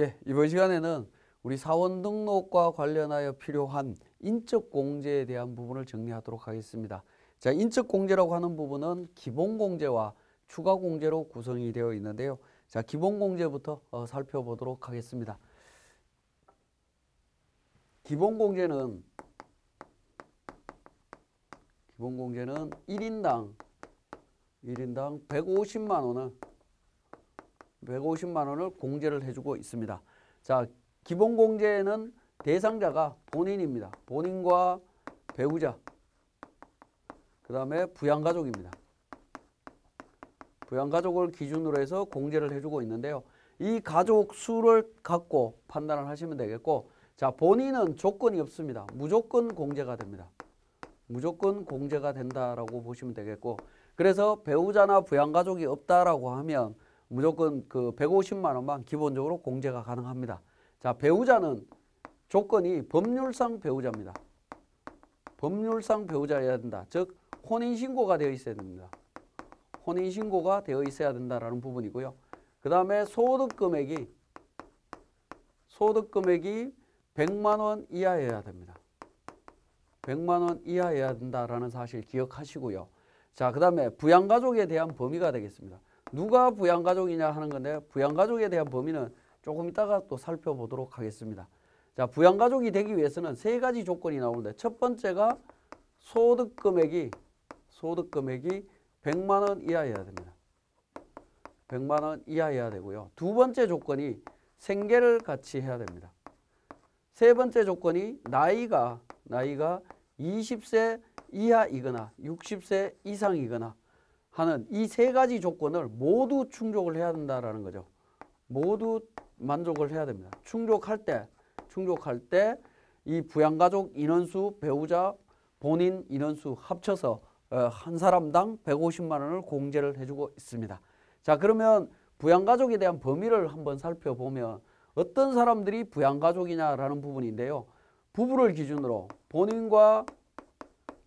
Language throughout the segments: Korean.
예, 이번 시간에는 우리 사원 등록과 관련하여 필요한 인적 공제에 대한 부분을 정리하도록 하겠습니다. 자, 인적 공제라고 하는 부분은 기본 공제와 추가 공제로 구성이 되어 있는데요. 자, 기본 공제부터 어, 살펴보도록 하겠습니다. 기본 공제는 기본 공제는 1인당 1인당 150만 원을 150만 원을 공제를 해주고 있습니다. 자, 기본 공제는 대상자가 본인입니다. 본인과 배우자, 그 다음에 부양가족입니다. 부양가족을 기준으로 해서 공제를 해주고 있는데요. 이 가족 수를 갖고 판단을 하시면 되겠고, 자, 본인은 조건이 없습니다. 무조건 공제가 됩니다. 무조건 공제가 된다라고 보시면 되겠고, 그래서 배우자나 부양가족이 없다라고 하면 무조건 그 150만 원만 기본적으로 공제가 가능합니다. 자, 배우자는 조건이 법률상 배우자입니다. 법률상 배우자여야 된다. 즉 혼인신고가 되어 있어야 됩니다. 혼인신고가 되어 있어야 된다라는 부분이고요. 그 다음에 소득금액이 소득금액이 100만 원 이하여야 됩니다. 100만 원 이하여야 된다라는 사실 기억하시고요. 자, 그 다음에 부양가족에 대한 범위가 되겠습니다. 누가 부양가족이냐 하는 건데 부양가족에 대한 범위는 조금 이따가 또 살펴보도록 하겠습니다. 자, 부양가족이 되기 위해서는 세 가지 조건이 나오는데 첫 번째가 소득 금액이 소득 금액이 100만 원 이하여야 됩니다. 100만 원 이하여야 되고요. 두 번째 조건이 생계를 같이 해야 됩니다. 세 번째 조건이 나이가 나이가 20세 이하이거나 60세 이상이거나 하는 이 세 가지 조건을 모두 충족을 해야 된다라는 거죠. 모두 만족을 해야 됩니다. 충족할 때 충족할 때 이 부양가족 인원수 배우자 본인 인원수 합쳐서 어, 한 사람당 150만 원을 공제를 해주고 있습니다. 자 그러면 부양가족에 대한 범위를 한번 살펴보면 어떤 사람들이 부양가족이냐라는 부분인데요. 부부를 기준으로 본인과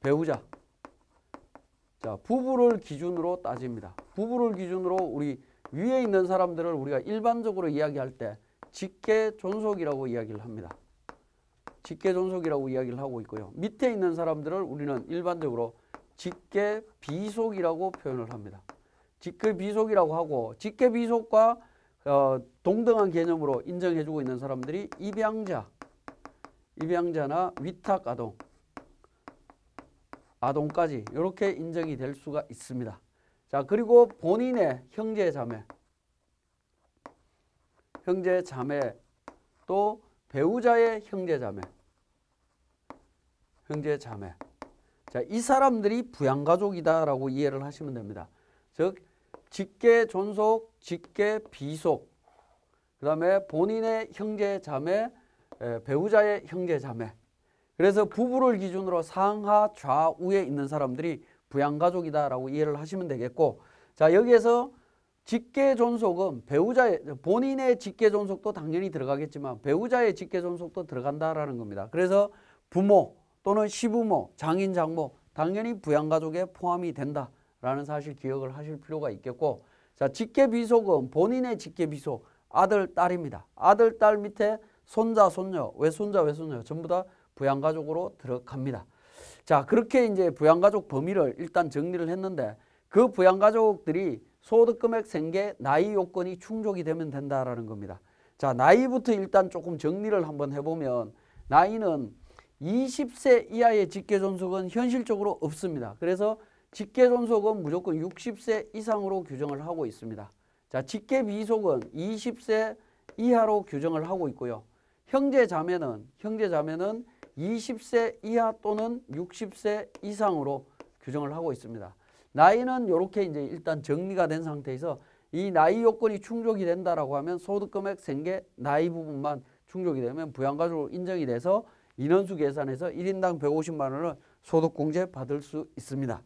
배우자 자, 부부를 기준으로 따집니다. 부부를 기준으로 우리 위에 있는 사람들을 우리가 일반적으로 이야기할 때 직계 존속이라고 이야기를 합니다. 직계 존속이라고 이야기를 하고 있고요. 밑에 있는 사람들을 우리는 일반적으로 직계 비속이라고 표현을 합니다. 직계 비속이라고 하고 직계 비속과 어, 동등한 개념으로 인정해주고 있는 사람들이 입양자, 입양자나 위탁 아동, 아동까지 이렇게 인정이 될 수가 있습니다. 자 그리고 본인의 형제 자매, 형제 자매 또 배우자의 형제 자매, 형제 자매. 자, 이 사람들이 부양가족이다라고 이해를 하시면 됩니다. 즉 직계 존속, 직계 비속, 그 다음에 본인의 형제 자매, 배우자의 형제 자매, 그래서 부부를 기준으로 상하 좌우에 있는 사람들이 부양가족이다라고 이해를 하시면 되겠고 자 여기에서 직계존속은 배우자의 본인의 직계존속도 당연히 들어가겠지만 배우자의 직계존속도 들어간다라는 겁니다. 그래서 부모 또는 시부모, 장인, 장모 당연히 부양가족에 포함이 된다라는 사실 기억을 하실 필요가 있겠고 자 직계비속은 본인의 직계비속 아들, 딸입니다. 아들, 딸 밑에 손자, 손녀, 외손자, 외손녀 전부 다 부양가족으로 들어갑니다. 자, 그렇게 이제 부양가족 범위를 일단 정리를 했는데 그 부양가족들이 소득금액 생계 나이 요건이 충족이 되면 된다라는 겁니다. 자, 나이부터 일단 조금 정리를 한번 해보면 나이는 20세 이하의 직계존속은 현실적으로 없습니다. 그래서 직계존속은 무조건 60세 이상으로 규정을 하고 있습니다. 자, 직계비속은 20세 이하로 규정을 하고 있고요. 형제자매는 형제자매는 20세 이하 또는 60세 이상으로 규정을 하고 있습니다. 나이는 이렇게 이제 일단 정리가 된 상태에서 이 나이 요건이 충족이 된다라고 하면 소득금액 생계 나이 부분만 충족이 되면 부양가족으로 인정이 돼서 인원수 계산해서 1인당 150만 원을 소득공제 받을 수 있습니다.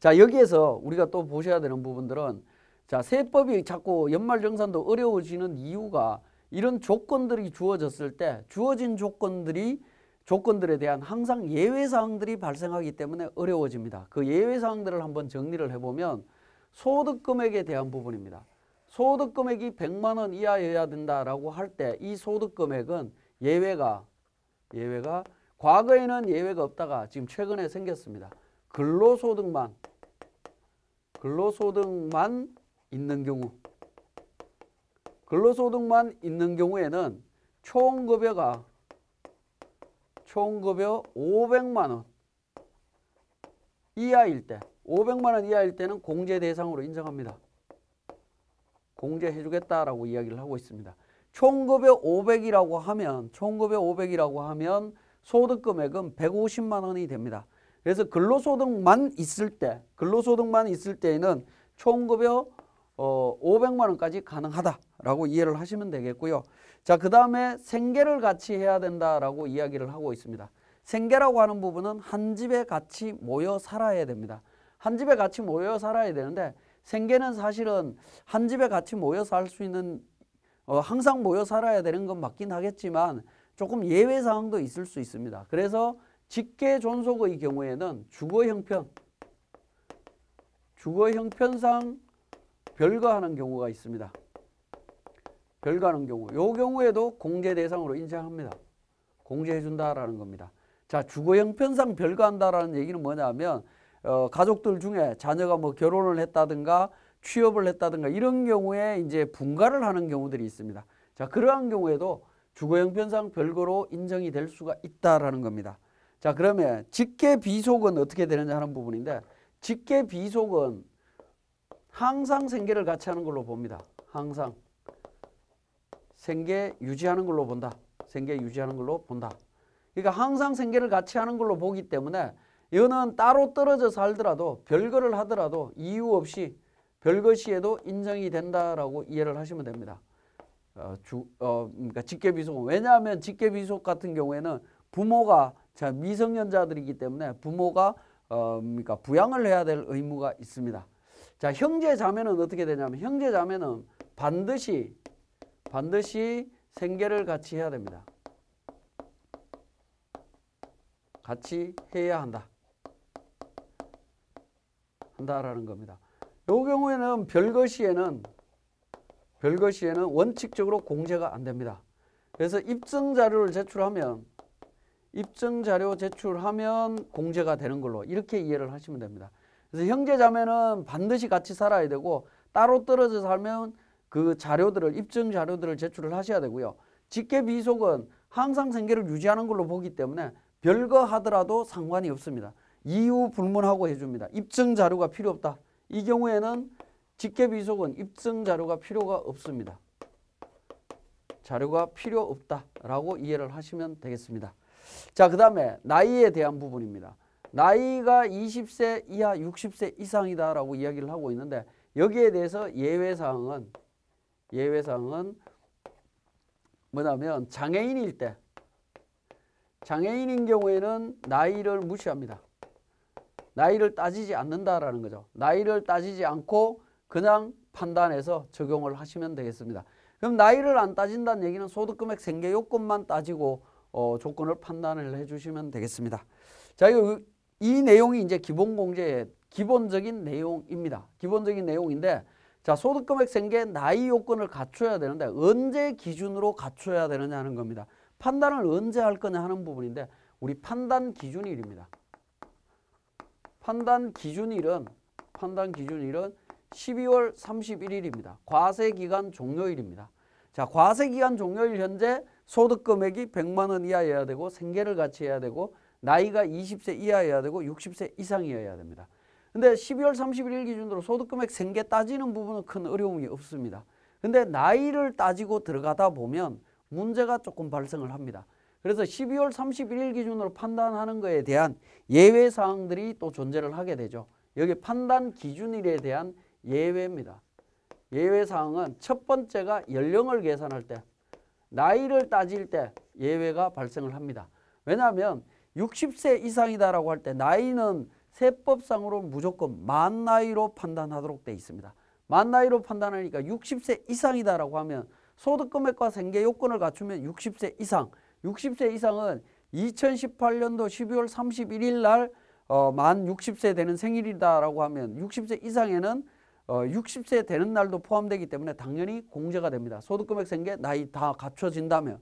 자 여기에서 우리가 또 보셔야 되는 부분들은 자 세법이 자꾸 연말정산도 어려워지는 이유가 이런 조건들이 주어졌을 때 주어진 조건들이 조건들에 대한 항상 예외 사항들이 발생하기 때문에 어려워집니다. 그 예외 사항들을 한번 정리를 해보면 소득 금액에 대한 부분입니다. 소득 금액이 100만 원 이하여야 된다라고 할 때 이 소득 금액은 예외가 예외가 과거에는 예외가 없다가 지금 최근에 생겼습니다. 근로소득만 근로소득만 있는 경우 근로소득만 있는 경우에는 총급여가 총급여 500만 원 이하일 때 500만 원 이하일 때는 공제 대상으로 인정합니다. 공제해 주겠다라고 이야기를 하고 있습니다. 총급여 500이라고 하면 총급여 500이라고 하면 소득 금액은 150만 원이 됩니다. 그래서 근로소득만 있을 때 근로소득만 있을 때에는 총급여 어, 500만 원까지 가능하다라고 이해를 하시면 되겠고요. 자, 그 다음에 생계를 같이 해야 된다라고 이야기를 하고 있습니다. 생계라고 하는 부분은 한 집에 같이 모여 살아야 됩니다. 한 집에 같이 모여 살아야 되는데 생계는 사실은 한 집에 같이 모여 살 수 있는 어, 항상 모여 살아야 되는 건 맞긴 하겠지만 조금 예외 사항도 있을 수 있습니다. 그래서 직계 존속의 경우에는 주거 형편 주거 형편상 별거하는 경우가 있습니다. 별거하는 경우. 요 경우에도 공제 대상으로 인정합니다. 공제해 준다라는 겁니다. 자, 주거 형편상 별거한다라는 얘기는 뭐냐면 어, 가족들 중에 자녀가 뭐 결혼을 했다든가 취업을 했다든가 이런 경우에 이제 분가를 하는 경우들이 있습니다. 자, 그러한 경우에도 주거 형편상 별거로 인정이 될 수가 있다라는 겁니다. 자, 그러면 직계 비속은 어떻게 되느냐 하는 부분인데 직계 비속은 항상 생계를 같이 하는 걸로 봅니다. 항상 생계 유지하는 걸로 본다. 생계 유지하는 걸로 본다. 그러니까 항상 생계를 같이 하는 걸로 보기 때문에 이거는 따로 떨어져 살더라도 별거를 하더라도 이유 없이 별거 시에도 인정이 된다라고 이해를 하시면 됩니다. 어, 주, 어, 그러니까 직계비속 왜냐하면 직계비속 같은 경우에는 부모가 자 미성년자들이기 때문에 부모가 어, 그러니까 부양을 해야 될 의무가 있습니다. 자 형제 자매는 어떻게 되냐면 형제 자매는 반드시 반드시 생계를 같이 해야 됩니다. 같이 해야 한다. 한다라는 겁니다. 요 경우에는 별거 시에는 별거 시에는 원칙적으로 공제가 안 됩니다. 그래서 입증 자료를 제출하면 입증 자료 제출하면 공제가 되는 걸로 이렇게 이해를 하시면 됩니다. 그래서 형제 자매는 반드시 같이 살아야 되고 따로 떨어져 살면 그 자료들을 입증 자료들을 제출을 하셔야 되고요. 직계 비속은 항상 생계를 유지하는 걸로 보기 때문에 별거 하더라도 상관이 없습니다. 이유 불문하고 해줍니다. 입증 자료가 필요 없다. 이 경우에는 직계비속은 입증 자료가 필요가 없습니다. 자료가 필요 없다라고 이해를 하시면 되겠습니다. 자, 그 다음에 나이에 대한 부분입니다. 나이가 20세 이하 60세 이상이다라고 이야기를 하고 있는데 여기에 대해서 예외사항은 예외사항은 뭐냐면 장애인일 때 장애인인 경우에는 나이를 무시합니다. 나이를 따지지 않는다라는 거죠. 나이를 따지지 않고 그냥 판단해서 적용을 하시면 되겠습니다. 그럼 나이를 안 따진다는 얘기는 소득금액 생계 요건만 따지고 어, 조건을 판단을 해주시면 되겠습니다. 자, 이, 이 내용이 이제 기본 공제의 기본적인 내용입니다. 기본적인 내용인데 자 소득금액 생계 나이 요건을 갖춰야 되는데 언제 기준으로 갖춰야 되느냐 하는 겁니다. 판단을 언제 할 거냐 하는 부분인데 우리 판단 기준일입니다. 판단 기준일은 판단 기준일은 12월 31일입니다. 과세기간 종료일입니다. 자, 과세기간 종료일 현재 소득 금액이 100만 원 이하여야 되고 생계를 같이 해야 되고 나이가 20세 이하여야 되고 60세 이상이어야 됩니다. 근데 12월 31일 기준으로 소득 금액 생계 따지는 부분은 큰 어려움이 없습니다. 근데 나이를 따지고 들어가다 보면 문제가 조금 발생을 합니다. 그래서 12월 31일 기준으로 판단하는 것에 대한 예외 사항들이 또 존재를 하게 되죠. 여기 판단 기준일에 대한 예외입니다. 예외 사항은 첫 번째가 연령을 계산할 때 나이를 따질 때 예외가 발생을 합니다. 왜냐하면 60세 이상이다라고 할 때 나이는 세법상으로 무조건 만 나이로 판단하도록 되어 있습니다. 만 나이로 판단하니까 60세 이상이다라고 하면 소득금액과 생계 요건을 갖추면 60세 이상, 60세 이상은 2018년도 12월 31일 날 어, 만 60세 되는 생일이다라고 하면 60세 이상에는 어, 60세 되는 날도 포함되기 때문에 당연히 공제가 됩니다. 소득금액 생계 나이 다 갖춰진다면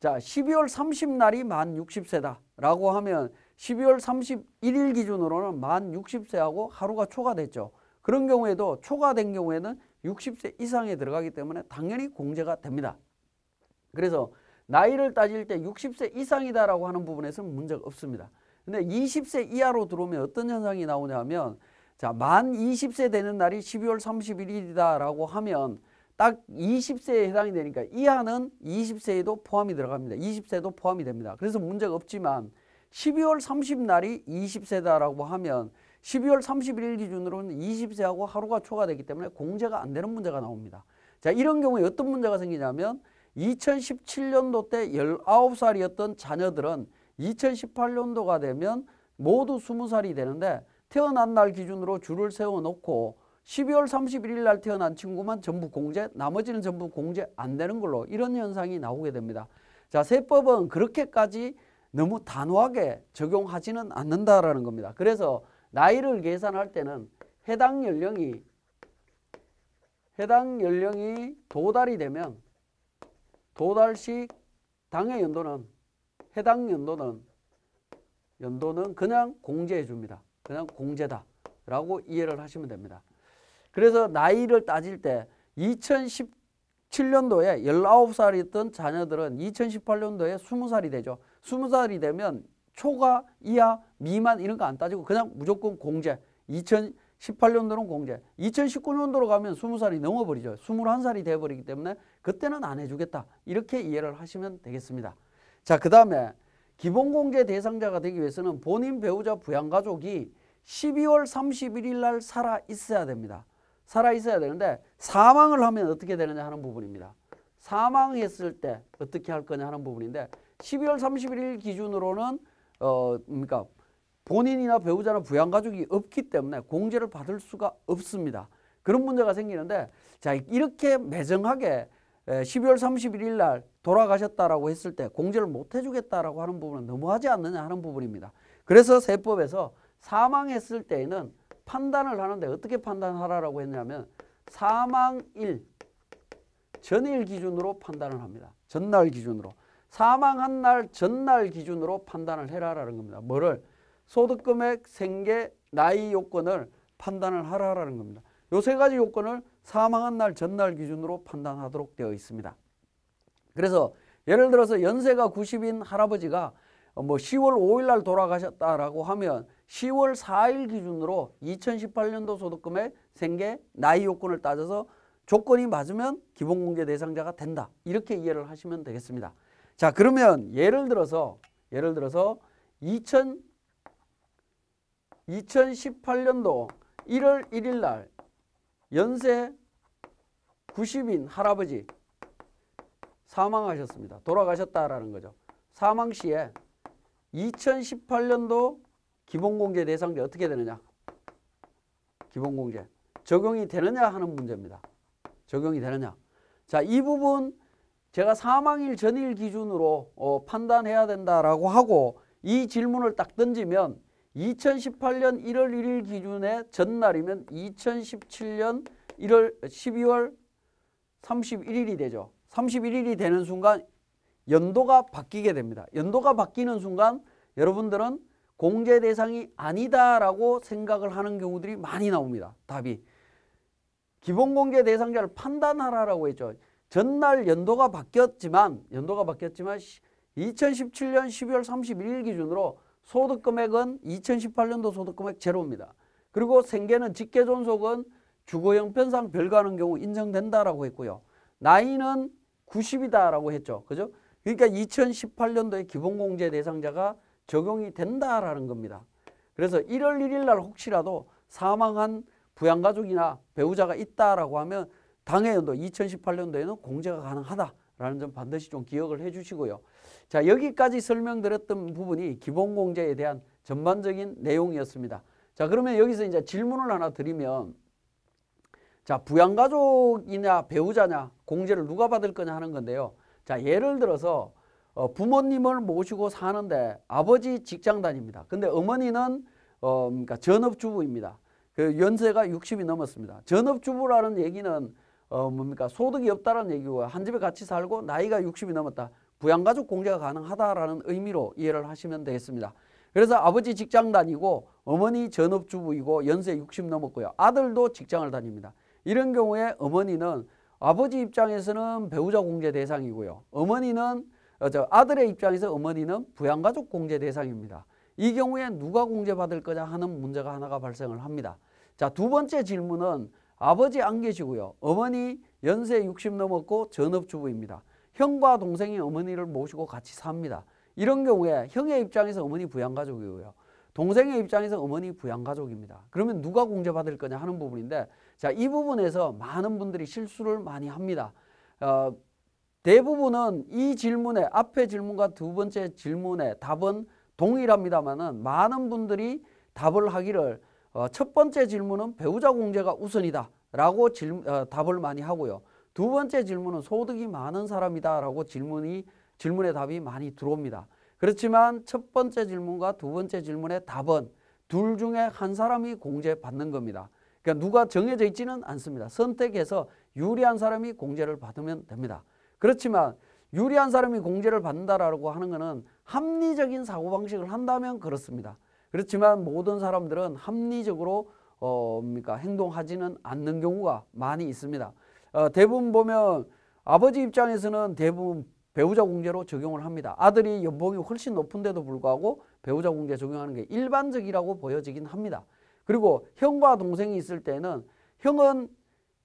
자 12월 30날이 만 60세다라고 하면 12월 31일 기준으로는 만 60세하고 하루가 초과됐죠. 그런 경우에도 초과된 경우에는 60세 이상에 들어가기 때문에 당연히 공제가 됩니다. 그래서 나이를 따질 때 60세 이상이다라고 하는 부분에서는 문제가 없습니다. 근데 20세 이하로 들어오면 어떤 현상이 나오냐면 자, 만 20세 되는 날이 12월 31일이다라고 하면 딱 20세에 해당이 되니까 이하는 20세에도 포함이 들어갑니다. 20세도 포함이 됩니다. 그래서 문제가 없지만 12월 30날이 20세다라고 하면 12월 31일 기준으로는 20세하고 하루가 초과되기 때문에 공제가 안 되는 문제가 나옵니다. 자, 이런 경우에 어떤 문제가 생기냐면 2017년도 때 19살이었던 자녀들은 2018년도가 되면 모두 20살이 되는데 태어난 날 기준으로 줄을 세워놓고 12월 31일 날 태어난 친구만 전부 공제, 나머지는 전부 공제 안 되는 걸로 이런 현상이 나오게 됩니다. 자, 세법은 그렇게까지 너무 단호하게 적용하지는 않는다라는 겁니다. 그래서 나이를 계산할 때는 해당 연령이 해당 연령이 도달이 되면 도달식 당해 연도는 해당 연도는 연도는 그냥 공제해 줍니다. 그냥 공제다라고 이해를 하시면 됩니다. 그래서 나이를 따질 때 2017년도에 19살이었던 자녀들은 2018년도에 20살이 되죠. 20살이 되면 초과, 이하, 미만 이런 거 안 따지고 그냥 무조건 공제. 2018년도는 공제. 2019년도로 가면 20살이 넘어버리죠. 21살이 돼버리기 때문에 그때는 안 해주겠다. 이렇게 이해를 하시면 되겠습니다. 자, 그 다음에 기본공제 대상자가 되기 위해서는 본인 배우자 부양가족이 12월 31일 날 살아 있어야 됩니다. 살아 있어야 되는데 사망을 하면 어떻게 되느냐 하는 부분입니다. 사망했을 때 어떻게 할 거냐 하는 부분인데 12월 31일 기준으로는 어 그러니까 본인이나 배우자나 부양가족이 없기 때문에 공제를 받을 수가 없습니다. 그런 문제가 생기는데 자 이렇게 매정하게 12월 31일 날 돌아가셨다라고 했을 때 공제를 못 해주겠다라고 하는 부분은 너무하지 않느냐 하는 부분입니다. 그래서 세법에서 사망했을 때에는 판단을 하는데 어떻게 판단하라고 했냐면 사망일 전일 기준으로 판단을 합니다. 전날 기준으로. 사망한 날 전날 기준으로 판단을 해라라는 겁니다. 뭐를? 소득금액, 생계, 나이 요건을 판단을 하라라는 겁니다. 요 세 가지 요건을 사망한 날 전날 기준으로 판단하도록 되어 있습니다. 그래서 예를 들어서 연세가 90인 할아버지가 뭐 10월 5일 날 돌아가셨다라고 하면 10월 4일 기준으로 2018년도 소득금의 생계 나이 요건을 따져서 조건이 맞으면 기본공제 대상자가 된다. 이렇게 이해를 하시면 되겠습니다. 자, 그러면 예를 들어서 예를 들어서 2000 2018년도 1월 1일 날 연세 90인 할아버지 사망하셨습니다. 돌아가셨다라는 거죠. 사망 시에 2018년도 기본공제 대상자 어떻게 되느냐? 기본공제 적용이 되느냐 하는 문제입니다. 적용이 되느냐? 자, 이 부분 제가 사망일 전일 기준으로 어, 판단해야 된다라고 하고 이 질문을 딱 던지면 2018년 1월 1일 기준의 전날이면 2017년 1월 12월 31일이 되죠. 31일이 되는 순간 연도가 바뀌게 됩니다. 연도가 바뀌는 순간 여러분들은 공제 대상이 아니다라고 생각을 하는 경우들이 많이 나옵니다. 답이. 기본공제 대상자를 판단하라라고 했죠. 전날 연도가 바뀌었지만 연도가 바뀌었지만 2017년 12월 31일 기준으로 소득금액은 2018년도 소득금액 제로입니다. 그리고 생계는 직계존속은 주거 형편상 별가하는 경우 인정된다라고 했고요. 나이는 90이다라고 했죠. 그죠? 그러니까 2018년도에 기본공제 대상자가 적용이 된다라는 겁니다. 그래서 1월 1일 날 혹시라도 사망한 부양가족이나 배우자가 있다라고 하면 당해 연도 2018년도에는 공제가 가능하다라는 점 반드시 좀 기억을 해 주시고요. 자, 여기까지 설명드렸던 부분이 기본공제에 대한 전반적인 내용이었습니다. 자, 그러면 여기서 이제 질문을 하나 드리면 자, 부양가족이냐 배우자냐 공제를 누가 받을 거냐 하는 건데요. 자, 예를 들어서 어, 부모님을 모시고 사는데 아버지 직장 다닙니다. 근데 어머니는 어, 그러니까 전업주부입니다. 그 연세가 60이 넘었습니다. 전업주부라는 얘기는 어 뭡니까 소득이 없다라는 얘기고 한 집에 같이 살고 나이가 60이 넘었다. 부양가족 공제가 가능하다라는 의미로 이해를 하시면 되겠습니다. 그래서 아버지 직장 다니고 어머니 전업주부이고 연세 60 넘었고요. 아들도 직장을 다닙니다. 이런 경우에 어머니는 아버지 입장에서는 배우자 공제 대상이고요. 어머니는 어, 저 아들의 입장에서 어머니는 부양가족 공제 대상입니다. 이 경우에 누가 공제받을 거냐 하는 문제가 하나가 발생을 합니다. 자, 두 번째 질문은 아버지 안 계시고요. 어머니 연세 60 넘었고 전업주부입니다. 형과 동생이 어머니를 모시고 같이 삽니다. 이런 경우에 형의 입장에서 어머니 부양가족이고요. 동생의 입장에서 어머니 부양가족입니다. 그러면 누가 공제받을 거냐 하는 부분인데 자, 이 부분에서 많은 분들이 실수를 많이 합니다. 어, 대부분은 이 질문에 앞에 질문과 두 번째 질문의 답은 동일합니다만은 많은 분들이 답을 하기를 어, 첫 번째 질문은 배우자 공제가 우선이다 라고 질, 어, 답을 많이 하고요. 두 번째 질문은 소득이 많은 사람이다 라고 질문이 질문의 답이 많이 들어옵니다. 그렇지만 첫 번째 질문과 두 번째 질문의 답은 둘 중에 한 사람이 공제받는 겁니다. 그러니까 누가 정해져 있지는 않습니다. 선택해서 유리한 사람이 공제를 받으면 됩니다. 그렇지만 유리한 사람이 공제를 받는다라고 하는 것은 합리적인 사고방식을 한다면 그렇습니다. 그렇지만 모든 사람들은 합리적으로 어, 뭡니까 행동하지는 않는 경우가 많이 있습니다. 어, 대부분 보면 아버지 입장에서는 대부분 배우자 공제로 적용을 합니다. 아들이 연봉이 훨씬 높은데도 불구하고 배우자 공제 적용하는 게 일반적이라고 보여지긴 합니다. 그리고 형과 동생이 있을 때는 형은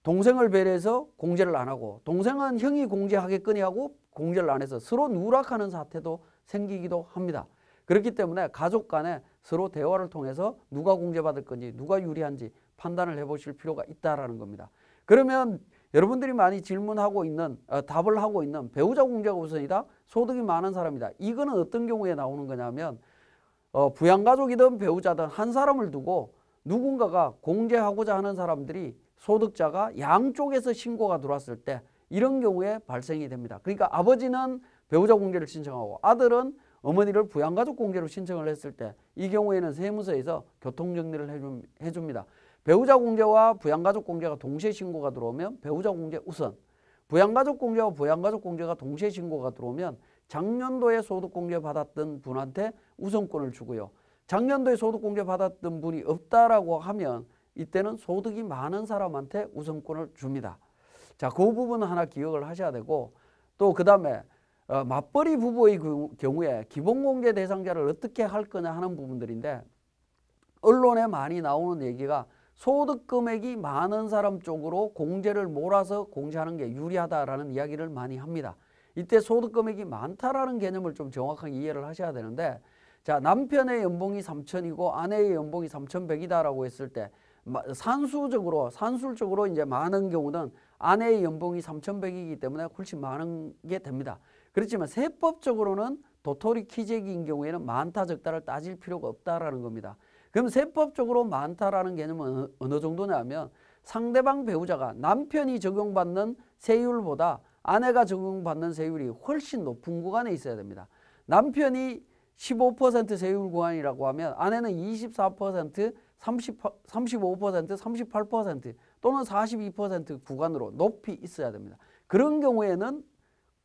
동생을 배려해서 공제를 안 하고 동생은 형이 공제하겠거니 하고 공제를 안 해서 서로 누락하는 사태도 생기기도 합니다. 그렇기 때문에 가족 간에 서로 대화를 통해서 누가 공제받을 건지 누가 유리한지 판단을 해보실 필요가 있다라는 겁니다. 그러면 여러분들이 많이 질문하고 있는 어, 답을 하고 있는 배우자 공제가 우선이다 소득이 많은 사람이다 이거는 어떤 경우에 나오는 거냐면 어, 부양가족이든 배우자든 한 사람을 두고 누군가가 공제하고자 하는 사람들이 소득자가 양쪽에서 신고가 들어왔을 때 이런 경우에 발생이 됩니다. 그러니까 아버지는 배우자 공제를 신청하고 아들은 어머니를 부양가족 공제로 신청을 했을 때 이 경우에는 세무서에서 교통정리를 해줍니다. 배우자 공제와 부양가족 공제가 동시에 신고가 들어오면 배우자 공제 우선 부양가족 공제와 부양가족 공제가 동시에 신고가 들어오면 작년도에 소득공제 받았던 분한테 우선권을 주고요. 작년도에 소득공제 받았던 분이 없다라고 하면 이때는 소득이 많은 사람한테 우선권을 줍니다. 자, 그 부분은 하나 기억을 하셔야 되고 또 그 다음에 어, 맞벌이 부부의 그 경우에 기본공제 대상자를 어떻게 할 거냐 하는 부분들인데 언론에 많이 나오는 얘기가 소득 금액이 많은 사람 쪽으로 공제를 몰아서 공제하는 게 유리하다라는 이야기를 많이 합니다. 이때 소득 금액이 많다라는 개념을 좀 정확하게 이해를 하셔야 되는데 자 남편의 연봉이 3천이고 아내의 연봉이 3,100이다라고 했을 때 산수적으로 산술적으로 이제 많은 경우는 아내의 연봉이 3,100이기 때문에 훨씬 많은 게 됩니다. 그렇지만 세법적으로는 도토리 키재기인 경우에는 많다 적다를 따질 필요가 없다라는 겁니다. 그럼 세법적으로 많다라는 개념은 어느 정도냐면 상대방 배우자가 남편이 적용받는 세율보다 아내가 적용받는 세율이 훨씬 높은 구간에 있어야 됩니다. 남편이 15% 세율 구간이라고 하면 아내는 24%, 30, 35%, 38% 또는 42% 구간으로 높이 있어야 됩니다. 그런 경우에는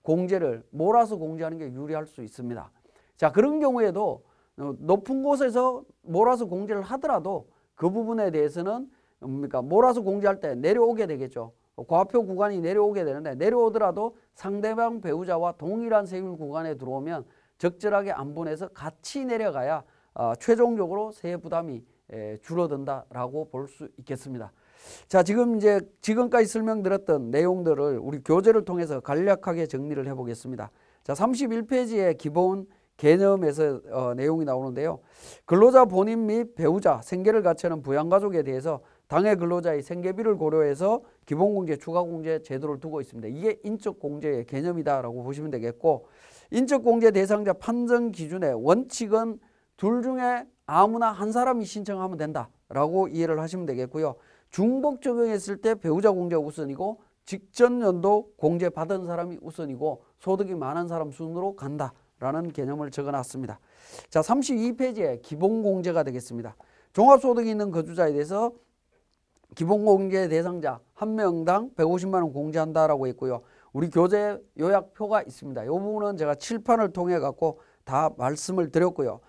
공제를 몰아서 공제하는 게 유리할 수 있습니다. 자 그런 경우에도 높은 곳에서 몰아서 공제를 하더라도 그 부분에 대해서는 뭡니까 몰아서 공제할 때 내려오게 되겠죠. 과표 구간이 내려오게 되는데 내려오더라도 상대방 배우자와 동일한 세율 구간에 들어오면 적절하게 안분해서 같이 내려가야 어, 최종적으로 세액 부담이 에, 줄어든다라고 볼 수 있겠습니다. 자, 지금 이제 지금까지 설명드렸던 내용들을 우리 교재를 통해서 간략하게 정리를 해 보겠습니다. 자, 31페이지의 기본 개념에서 어, 내용이 나오는데요. 근로자 본인 및 배우자, 생계를 하는 부양가족에 대해서 당해 근로자의 생계비를 고려해서 기본공제, 추가공제 제도를 두고 있습니다. 이게 인적공제의 개념이다라고 보시면 되겠고 인적공제 대상자 판정 기준의 원칙은 둘 중에 아무나 한 사람이 신청하면 된다라고 이해를 하시면 되겠고요. 중복 적용했을 때 배우자 공제 우선이고 직전 연도 공제 받은 사람이 우선이고 소득이 많은 사람 순으로 간다라는 개념을 적어놨습니다. 자, 32페이지에 기본 공제가 되겠습니다. 종합소득이 있는 거주자에 대해서 기본공제 대상자 한 명당 150만 원 공제한다라고 했고요. 우리 교재 요약표가 있습니다. 이 부분은 제가 칠판을 통해 갖고 다 말씀을 드렸고요.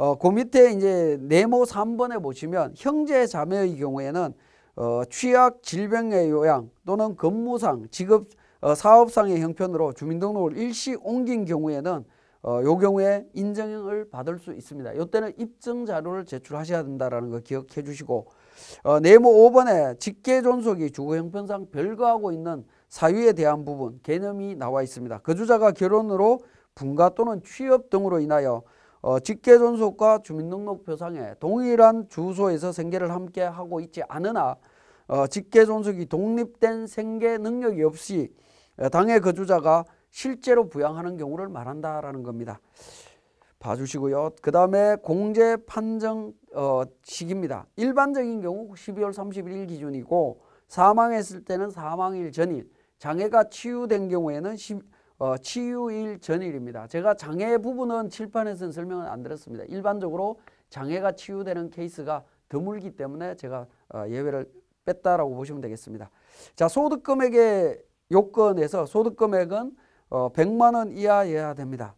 어, 그 밑에 이제 네모 3번에 보시면 형제 자매의 경우에는 어, 취약 질병의 요양 또는 근무상 직업 어, 사업상의 형편으로 주민등록을 일시 옮긴 경우에는 어, 요 경우에 인정을 받을 수 있습니다. 이때는 입증 자료를 제출하셔야 된다라는 거 기억해 주시고 어, 네모 5번에 직계 존속이 주거 형편상 별거하고 있는 사유에 대한 부분 개념이 나와 있습니다. 거주자가 결혼으로 분가 또는 취업 등으로 인하여 어, 직계 존속과 주민등록표상에 동일한 주소에서 생계를 함께 하고 있지 않으나 어, 직계 존속이 독립된 생계 능력이 없이 어, 당의 거주자가 실제로 부양하는 경우를 말한다라는 겁니다. 봐주시고요. 그 다음에 공제 판정 어, 시기입니다. 일반적인 경우 12월 31일 기준이고 사망했을 때는 사망일 전일, 장애가 치유된 경우에는 시, 어, 치유일 전일입니다. 제가 장애 부분은 칠판에서는 설명을 안 드렸습니다. 일반적으로 장애가 치유되는 케이스가 드물기 때문에 제가 어, 예외를 뺐다라고 보시면 되겠습니다. 자, 소득금액의 요건에서 소득금액은 어, 100만 원 이하여야 됩니다.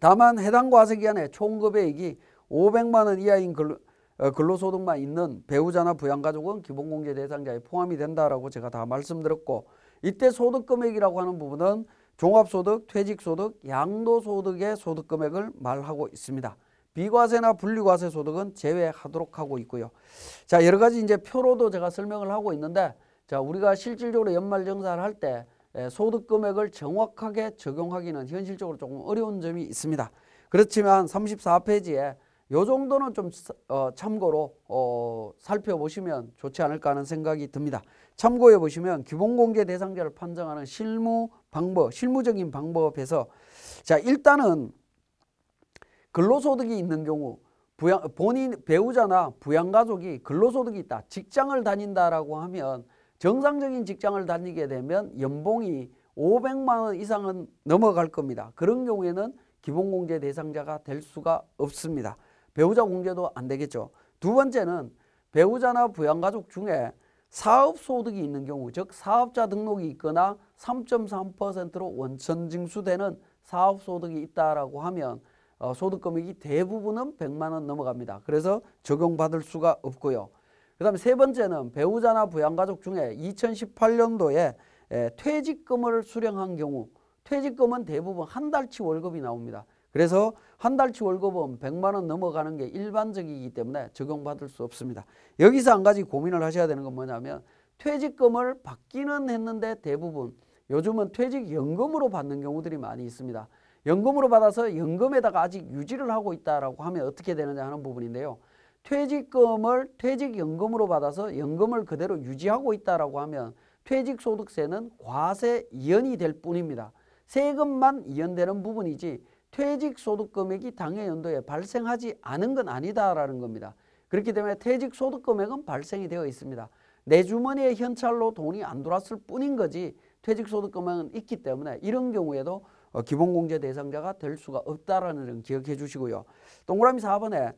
다만 해당 과세기간에 총급액이 500만 원 이하인 근로, 어, 근로소득만 있는 배우자나 부양가족은 기본공제 대상자에 포함이 된다라고 제가 다 말씀드렸고 이때 소득금액이라고 하는 부분은 종합소득, 퇴직소득, 양도소득의 소득금액을 말하고 있습니다. 비과세나 분리과세 소득은 제외하도록 하고 있고요. 자 여러 가지 이제 표로도 제가 설명을 하고 있는데 자 우리가 실질적으로 연말 정산을 할때 예, 소득 금액을 정확하게 적용하기는 현실적으로 조금 어려운 점이 있습니다. 그렇지만 34페이지에 요 정도는 좀 어, 참고로 어, 살펴보시면 좋지 않을까 하는 생각이 듭니다. 참고해 보시면 기본공제 대상자를 판정하는 실무 방법, 실무적인 방법에서 자 일단은 근로소득이 있는 경우 부양, 본인 배우자나 부양가족이 근로소득이 있다, 직장을 다닌다라고 하면 정상적인 직장을 다니게 되면 연봉이 500만 원 이상은 넘어갈 겁니다. 그런 경우에는 기본공제 대상자가 될 수가 없습니다. 배우자 공제도 안 되겠죠. 두 번째는 배우자나 부양가족 중에 사업소득이 있는 경우 즉 사업자 등록이 있거나 3.3%로 원천 징수되는 사업소득이 있다라고 하면 어, 소득금액이 대부분은 100만 원 넘어갑니다. 그래서 적용받을 수가 없고요. 그 다음에 세 번째는 배우자나 부양가족 중에 2018년도에 퇴직금을 수령한 경우 퇴직금은 대부분 한 달치 월급이 나옵니다. 그래서 한 달치 월급은 100만 원 넘어가는 게 일반적이기 때문에 적용받을 수 없습니다. 여기서 한 가지 고민을 하셔야 되는 건 뭐냐면 퇴직금을 받기는 했는데 대부분 요즘은 퇴직연금으로 받는 경우들이 많이 있습니다. 연금으로 받아서 연금에다가 아직 유지를 하고 있다라고 하면 어떻게 되느냐 하는 부분인데요. 퇴직금을 퇴직연금으로 받아서 연금을 그대로 유지하고 있다라고 하면 퇴직소득세는 과세 이연이 될 뿐입니다. 세금만 이연되는 부분이지 퇴직소득금액이 당해 연도에 발생하지 않은 건 아니다라는 겁니다. 그렇기 때문에 퇴직소득금액은 발생이 되어 있습니다. 내 주머니에 현찰로 돈이 안 들어왔을 뿐인 거지 퇴직소득금액은 있기 때문에 이런 경우에도 어, 기본공제 대상자가 될 수가 없다라는 점 기억해 주시고요. 동그라미 4번에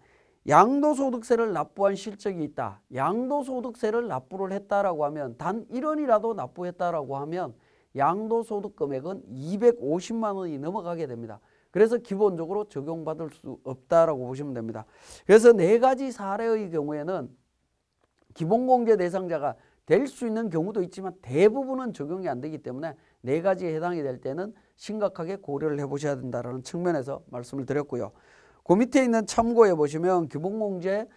양도소득세를 납부한 실적이 있다. 양도소득세를 납부를 했다라고 하면 단 1원이라도 납부했다라고 하면 양도소득 금액은 250만 원이 넘어가게 됩니다. 그래서 기본적으로 적용받을 수 없다라고 보시면 됩니다. 그래서 네 가지 사례의 경우에는 기본공제 대상자가 될 수 있는 경우도 있지만 대부분은 적용이 안 되기 때문에 네 가지에 해당이 될 때는 심각하게 고려를 해보셔야 된다는 측면에서 말씀을 드렸고요. 그 밑에 있는 참고해 보시면 기본공제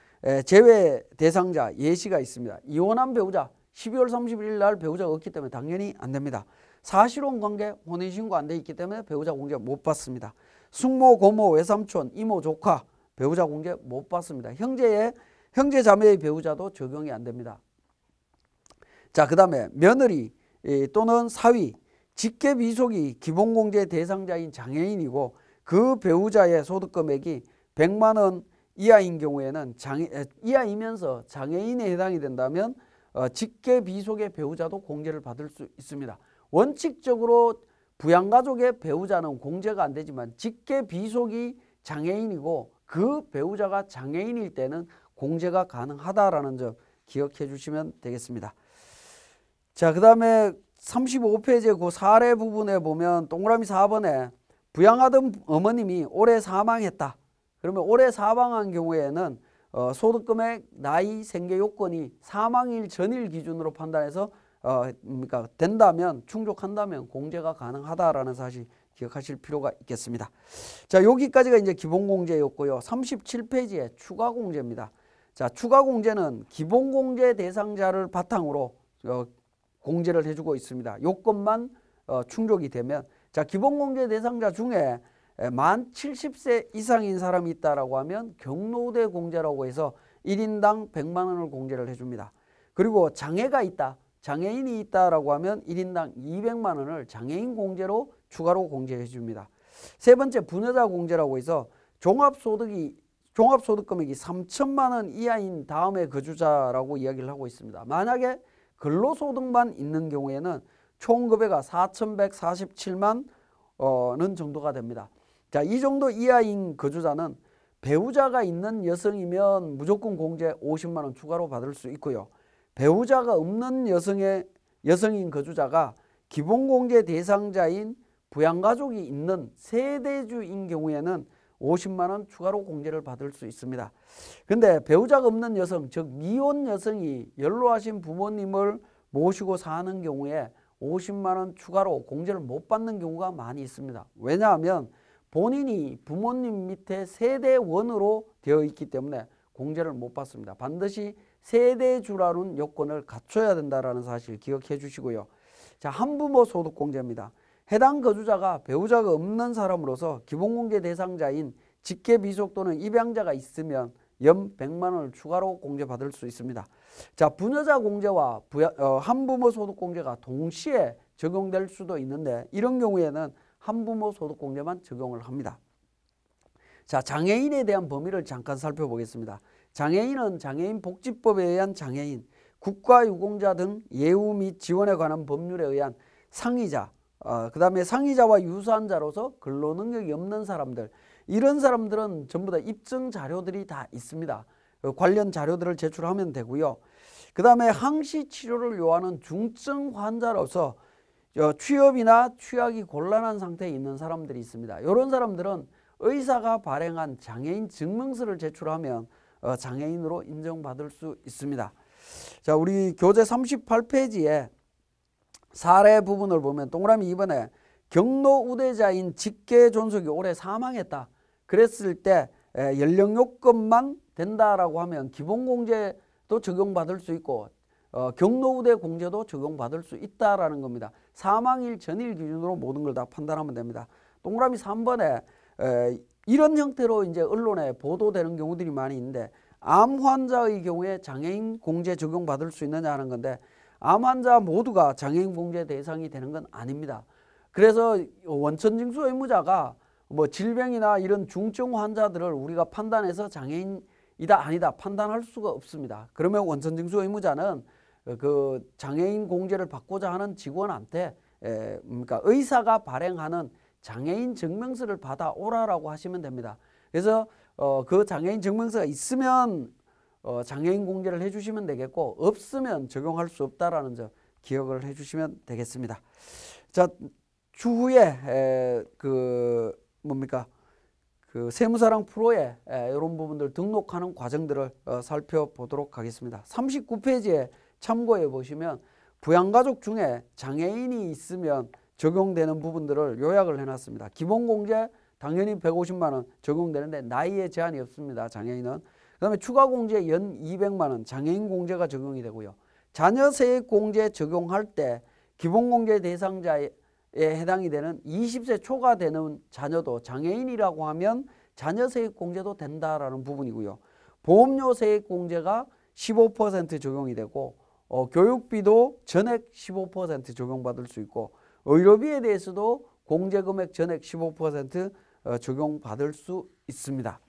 제외 대상자 예시가 있습니다. 이혼한 배우자 12월 31일 날 배우자가 없기 때문에 당연히 안 됩니다. 사실혼 관계 혼인 신고 안 돼 있기 때문에 배우자 공제 못 받습니다. 숙모, 고모, 외삼촌, 이모, 조카 배우자 공제 못 받습니다. 형제의 형제 자매의 배우자도 적용이 안 됩니다. 자, 그다음에 며느리 또는 사위, 직계 비속이 기본 공제 대상자인 장애인이고 그 배우자의 소득 금액이 100만 원 이하인 경우에는 장애, 이하이면서 장애인에 해당이 된다면 어, 직계 비속의 배우자도 공제를 받을 수 있습니다. 원칙적으로 부양가족의 배우자는 공제가 안 되지만 직계 비속이 장애인이고 그 배우자가 장애인일 때는 공제가 가능하다라는 점 기억해 주시면 되겠습니다. 자, 그 다음에 35페이지 그 사례 부분에 보면 동그라미 4번에 부양하던 어머님이 올해 사망했다. 그러면 올해 사망한 경우에는 어, 소득금액, 나이, 생계 요건이 사망일 전일 기준으로 판단해서 어, 그러니까 된다면 충족한다면 공제가 가능하다라는 사실 기억하실 필요가 있겠습니다. 자, 여기까지가 이제 기본 공제였고요. 37페이지에 추가 공제입니다. 자, 추가 공제는 기본 공제 대상자를 바탕으로 어, 공제를 해주고 있습니다. 요건만 어, 충족이 되면 자 기본 공제 대상자 중에 만 70세 이상인 사람이 있다라고 하면 경로대 공제라고 해서 1인당 100만 원을 공제를 해줍니다. 그리고 장애가 있다. 장애인이 있다라고 하면 1인당 200만 원을 장애인 공제로 추가로 공제해 줍니다. 세 번째 분여자 공제라고 해서 종합소득이 종합소득 금액이 3천만 원 이하인 다음에 거주자라고 이야기를 하고 있습니다. 만약에 근로소득만 있는 경우에는 총 급여가 4,147만 원 정도가 됩니다. 자, 이 정도 이하인 거주자는 배우자가 있는 여성이면 무조건 공제 50만 원 추가로 받을 수 있고요. 배우자가 없는 여성의 여성인 거주자가 기본 공제 대상자인 부양가족이 있는 세대주인 경우에는 50만 원 추가로 공제를 받을 수 있습니다. 근데 배우자가 없는 여성, 즉 미혼 여성이 연로하신 부모님을 모시고 사는 경우에 50만 원 추가로 공제를 못 받는 경우가 많이 있습니다. 왜냐하면 본인이 부모님 밑에 세대원으로 되어 있기 때문에 공제를 못 받습니다. 반드시 세대 주라는 요건을 갖춰야 된다는 사실 기억해 주시고요. 자, 한부모 소득 공제입니다. 해당 거주자가 배우자가 없는 사람으로서 기본공제 대상자인 직계비속 또는 입양자가 있으면 연 100만 원을 추가로 공제받을 수 있습니다. 자, 부녀자 공제와 부야, 어, 한부모 소득 공제가 동시에 적용될 수도 있는데 이런 경우에는 한부모 소득 공제만 적용을 합니다. 자, 장애인에 대한 범위를 잠깐 살펴보겠습니다. 장애인은 장애인 복지법에 의한 장애인, 국가유공자 등 예우 및 지원에 관한 법률에 의한 상의자, 어, 그 다음에 상의자와 유사한 자로서 근로 능력이 없는 사람들 이런 사람들은 전부 다 입증 자료들이 다 있습니다. 그 관련 자료들을 제출하면 되고요. 그 다음에 항시 치료를 요하는 중증 환자로서 취업이나 취약이 곤란한 상태에 있는 사람들이 있습니다. 이런 사람들은 의사가 발행한 장애인 증명서를 제출하면 어, 장애인으로 인정받을 수 있습니다. 자, 우리 교재 38페이지에 사례 부분을 보면 동그라미 2번에 경로 우대자인 직계 존속이 올해 사망했다. 그랬을 때 연령 요건만 된다라고 하면 기본공제도 적용받을 수 있고 어, 경로우대 공제도 적용받을 수 있다라는 겁니다. 사망일 전일 기준으로 모든 걸 다 판단하면 됩니다. 동그라미 3번에 에, 이런 형태로 이제 언론에 보도되는 경우들이 많이 있는데 암 환자의 경우에 장애인 공제 적용받을 수 있느냐 하는 건데 암 환자 모두가 장애인 공제 대상이 되는 건 아닙니다. 그래서 원천징수 의무자가 뭐 질병이나 이런 중증 환자들을 우리가 판단해서 장애인이다 아니다 판단할 수가 없습니다. 그러면 원천징수 의무자는 그 장애인 공제를 받고자 하는 직원한테 에, 그러니까 의사가 발행하는 장애인 증명서를 받아 오라라고 하시면 됩니다. 그래서 어, 그 장애인 증명서가 있으면 어, 장애인 공제를 해주시면 되겠고 없으면 적용할 수 없다라는 점 기억을 해주시면 되겠습니다. 자 추후에 에, 그 뭡니까 그 세무사랑 프로에 에, 이런 부분들 등록하는 과정들을 어, 살펴보도록 하겠습니다. 39페이지에 참고해 보시면 부양가족 중에 장애인이 있으면 적용되는 부분들을 요약을 해놨습니다. 기본공제 당연히 150만 원 적용되는데 나이에 제한이 없습니다. 장애인은. 그 다음에 추가공제 연 200만 원 장애인 공제가 적용이 되고요. 자녀세액공제 적용할 때 기본공제 대상자에 해당이 되는 20세 초가 되는 자녀도 장애인이라고 하면 자녀 세액 공제도 된다라는 부분이고요. 보험료 세액 공제가 15% 적용이 되고 어, 교육비도 전액 15% 적용받을 수 있고 의료비에 대해서도 공제금액 전액 15% 어, 적용받을 수 있습니다.